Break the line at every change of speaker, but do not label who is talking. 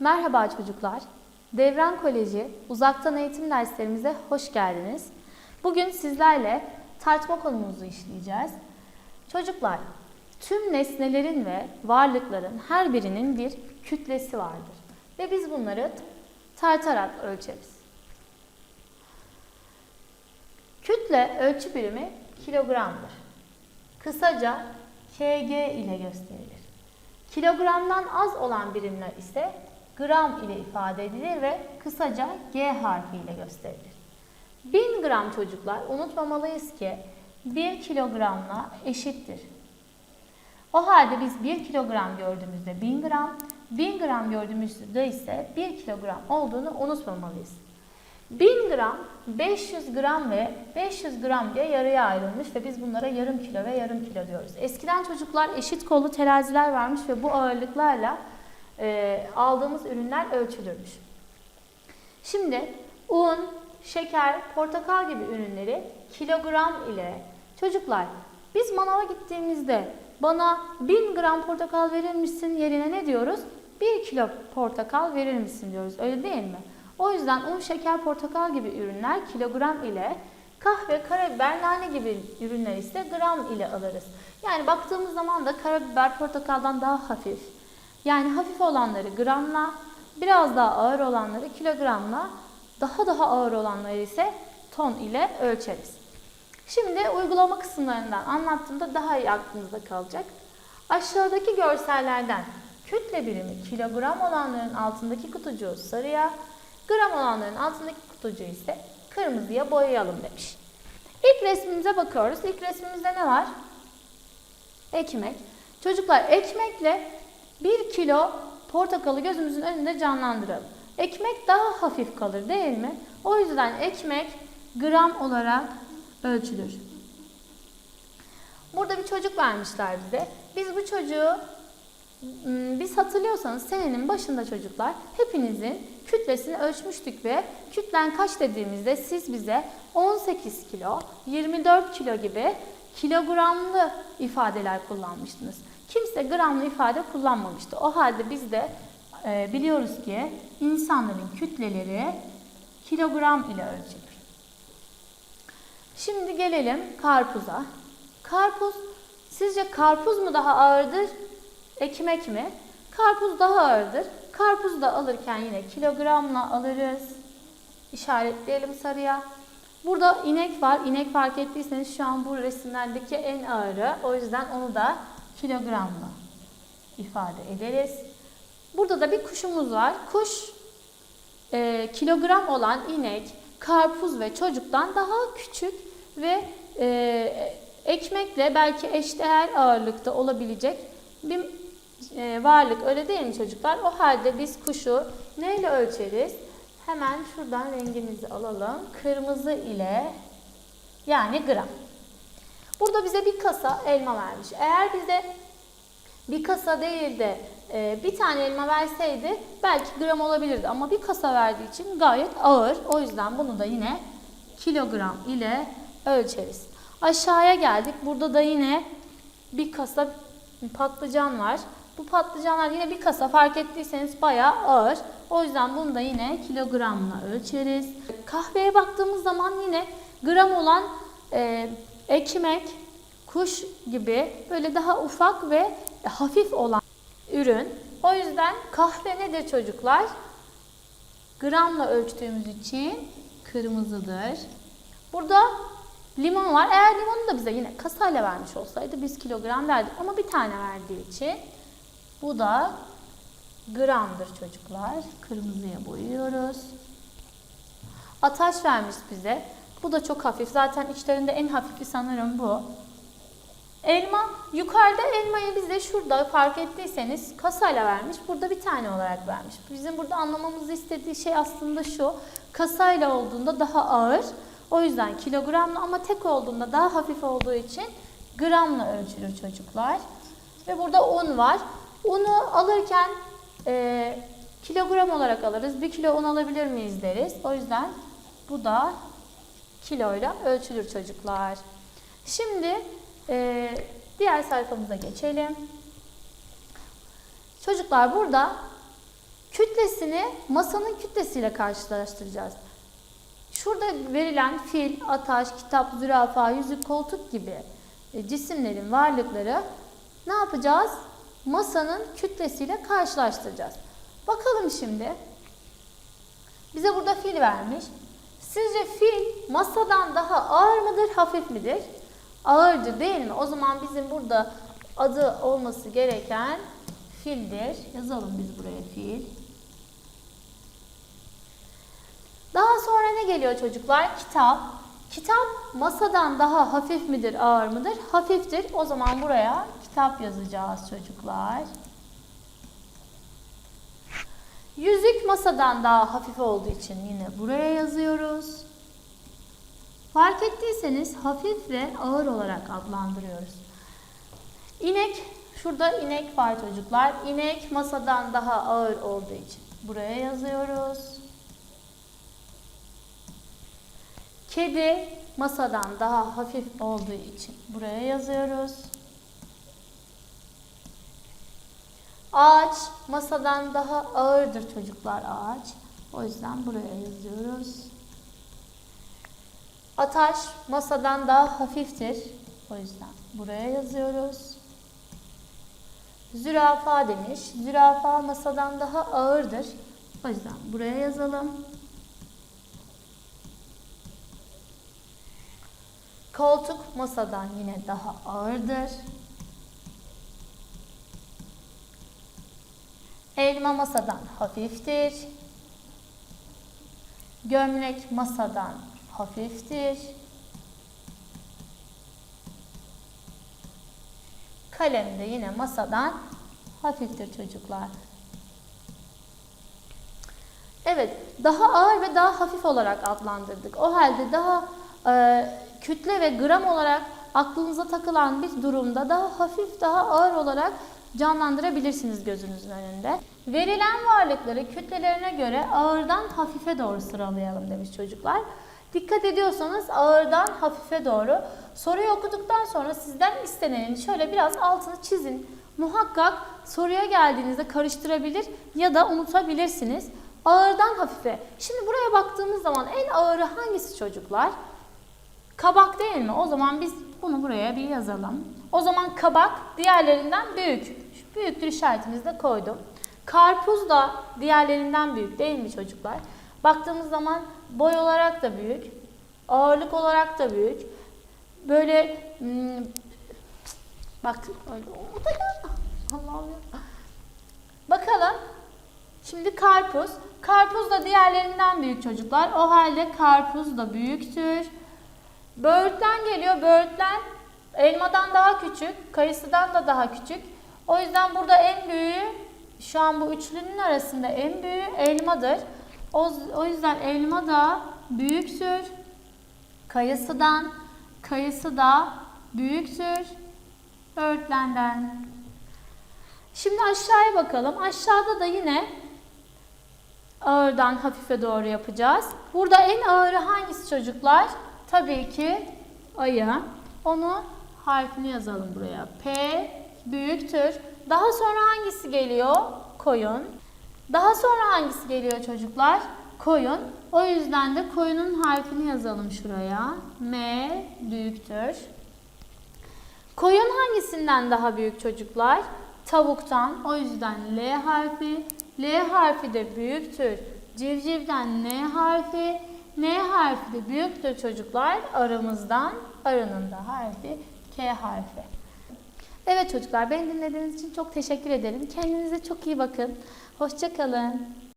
Merhaba çocuklar. Devran Koleji uzaktan eğitim derslerimize hoş geldiniz. Bugün sizlerle tartma konumuzu işleyeceğiz. Çocuklar, tüm nesnelerin ve varlıkların her birinin bir kütlesi vardır. Ve biz bunları tartarak ölçeriz. Kütle ölçü birimi kilogramdır. Kısaca kg ile gösterilir. Kilogramdan az olan birimler ise gram ile ifade edilir ve kısaca G harfi ile gösterilir. 1000 gram çocuklar unutmamalıyız ki 1 kilogramla eşittir. O halde biz 1 kilogram gördüğümüzde 1000 gram, 1000 gram gördüğümüzde ise 1 kilogram olduğunu unutmamalıyız. 1000 gram, 500 gram ve 500 gram diye yarıya ayrılmış ve biz bunlara yarım kilo ve yarım kilo diyoruz. Eskiden çocuklar eşit kollu teraziler varmış ve bu ağırlıklarla e, aldığımız ürünler ölçülürmüş. Şimdi un, şeker, portakal gibi ürünleri kilogram ile çocuklar biz manava gittiğimizde bana 1000 gram portakal verir misin yerine ne diyoruz? 1 kilo portakal verir misin diyoruz öyle değil mi? O yüzden un, şeker, portakal gibi ürünler kilogram ile kahve, karabiber, nane gibi ürünler ise gram ile alırız. Yani baktığımız zaman da karabiber portakaldan daha hafif. Yani hafif olanları gramla, biraz daha ağır olanları kilogramla, daha daha ağır olanları ise ton ile ölçeriz. Şimdi uygulama kısımlarından anlattığımda daha iyi aklınızda kalacak. Aşağıdaki görsellerden kütle birimi kilogram olanların altındaki kutucuğu sarıya, gram olanların altındaki kutucuğu ise kırmızıya boyayalım demiş. İlk resmimize bakıyoruz. İlk resmimizde ne var? Ekmek. Çocuklar ekmekle 1 kilo portakalı gözümüzün önünde canlandıralım. Ekmek daha hafif kalır değil mi? O yüzden ekmek gram olarak ölçülür. Burada bir çocuk vermişler bize. Biz bu çocuğu ım, biz hatırlıyorsanız senenin başında çocuklar hepinizin kütlesini ölçmüştük ve kütlen kaç dediğimizde siz bize 18 kilo, 24 kilo gibi kilogramlı ifadeler kullanmıştınız. Kimse gramlı ifade kullanmamıştı. O halde biz de e, biliyoruz ki insanların kütleleri kilogram ile ölçülür. Şimdi gelelim karpuza. Karpuz, sizce karpuz mu daha ağırdır, ekmek mi? Karpuz daha ağırdır. Karpuz da alırken yine kilogramla alırız. İşaretleyelim sarıya. Burada inek var. İnek fark ettiyseniz şu an bu resimlerdeki en ağırı. O yüzden onu da kilogramla ifade ederiz. Burada da bir kuşumuz var. Kuş e, kilogram olan inek, karpuz ve çocuktan daha küçük ve e, ekmekle belki eşdeğer ağırlıkta olabilecek bir e, varlık. Öyle değil mi çocuklar? O halde biz kuşu neyle ölçeriz? Hemen şuradan rengimizi alalım. Kırmızı ile yani gram. Burada bize bir kasa elma vermiş. Eğer bize bir kasa değil de e, bir tane elma verseydi belki gram olabilirdi. Ama bir kasa verdiği için gayet ağır. O yüzden bunu da yine kilogram ile ölçeriz. Aşağıya geldik. Burada da yine bir kasa patlıcan var. Bu patlıcanlar yine bir kasa fark ettiyseniz bayağı ağır. O yüzden bunu da yine kilogramla ölçeriz. Kahveye baktığımız zaman yine gram olan e, ekmek, kuş gibi böyle daha ufak ve hafif olan ürün. O yüzden kahve nedir çocuklar? Gramla ölçtüğümüz için kırmızıdır. Burada limon var. Eğer limonu da bize yine kasayla vermiş olsaydı biz kilogram derdik. Ama bir tane verdiği için bu da gramdır çocuklar. Kırmızıya boyuyoruz. Ataş vermiş bize. Bu da çok hafif. Zaten içlerinde en hafifi sanırım bu. Elma, yukarıda elmayı bize şurada fark ettiyseniz kasayla vermiş. Burada bir tane olarak vermiş. Bizim burada anlamamızı istediği şey aslında şu. Kasayla olduğunda daha ağır. O yüzden kilogramla ama tek olduğunda daha hafif olduğu için gramla ölçülür çocuklar. Ve burada un var. Unu alırken e, kilogram olarak alırız. Bir kilo un alabilir miyiz deriz. O yüzden bu da kiloyla ölçülür çocuklar. Şimdi e, diğer sayfamıza geçelim. Çocuklar burada kütlesini masanın kütlesiyle karşılaştıracağız. Şurada verilen fil, ataş, kitap, zürafa, yüzük, koltuk gibi e, cisimlerin varlıkları ne yapacağız? Masanın kütlesiyle karşılaştıracağız. Bakalım şimdi. Bize burada fil vermiş. Sizce fil masadan daha ağır mıdır, hafif midir? Ağırdır değil mi? O zaman bizim burada adı olması gereken fildir. Yazalım biz buraya fil. Daha sonra ne geliyor çocuklar? Kitap. Kitap masadan daha hafif midir, ağır mıdır? Hafiftir. O zaman buraya kitap yazacağız çocuklar. Yüzük masadan daha hafif olduğu için yine buraya yazıyoruz. Fark ettiyseniz hafif ve ağır olarak adlandırıyoruz. İnek, şurada inek var çocuklar. İnek masadan daha ağır olduğu için buraya yazıyoruz. Kedi masadan daha hafif olduğu için buraya yazıyoruz. Ağaç masadan daha ağırdır çocuklar ağaç. O yüzden buraya yazıyoruz. Ataş masadan daha hafiftir. O yüzden buraya yazıyoruz. Zürafa demiş. Zürafa masadan daha ağırdır. O yüzden buraya yazalım. Koltuk masadan yine daha ağırdır. Elma masadan hafiftir. Gömlek masadan hafiftir. Kalem de yine masadan hafiftir çocuklar. Evet, daha ağır ve daha hafif olarak adlandırdık. O halde daha e, kütle ve gram olarak aklınıza takılan bir durumda daha hafif, daha ağır olarak canlandırabilirsiniz gözünüzün önünde. Verilen varlıkları kütlelerine göre ağırdan hafife doğru sıralayalım demiş çocuklar. Dikkat ediyorsanız ağırdan hafife doğru soruyu okuduktan sonra sizden istenenin şöyle biraz altını çizin. Muhakkak soruya geldiğinizde karıştırabilir ya da unutabilirsiniz. Ağırdan hafife. Şimdi buraya baktığımız zaman en ağırı hangisi çocuklar? Kabak değil mi? O zaman biz bunu buraya bir yazalım. O zaman kabak diğerlerinden büyük. Şu büyüktür işaretimizi de koydum. Karpuz da diğerlerinden büyük değil mi çocuklar? Baktığımız zaman boy olarak da büyük, ağırlık olarak da büyük. Böyle hmm, bak o da ya. Allah'ım. Bakalım. Şimdi karpuz. Karpuz da diğerlerinden büyük çocuklar. O halde karpuz da büyüktür. Böğürtlen geliyor. Böğürtlen elmadan daha küçük, kayısıdan da daha küçük. O yüzden burada en büyüğü şu an bu üçlünün arasında en büyüğü elmadır. O, o yüzden elma da büyüktür. Kayısıdan, kayısı da büyüktür. Böğürtlenden. Şimdi aşağıya bakalım. Aşağıda da yine ağırdan hafife doğru yapacağız. Burada en ağırı hangisi çocuklar? Tabii ki ayı. Onu harfini yazalım buraya. P büyüktür. Daha sonra hangisi geliyor? Koyun. Daha sonra hangisi geliyor çocuklar? Koyun. O yüzden de koyunun harfini yazalım şuraya. M büyüktür. Koyun hangisinden daha büyük çocuklar? Tavuktan. O yüzden L harfi. L harfi de büyüktür. Civcivden N harfi. N harfi de büyüktür çocuklar. Aramızdan arının da harfi Harfi. Evet çocuklar beni dinlediğiniz için çok teşekkür ederim. Kendinize çok iyi bakın. Hoşçakalın.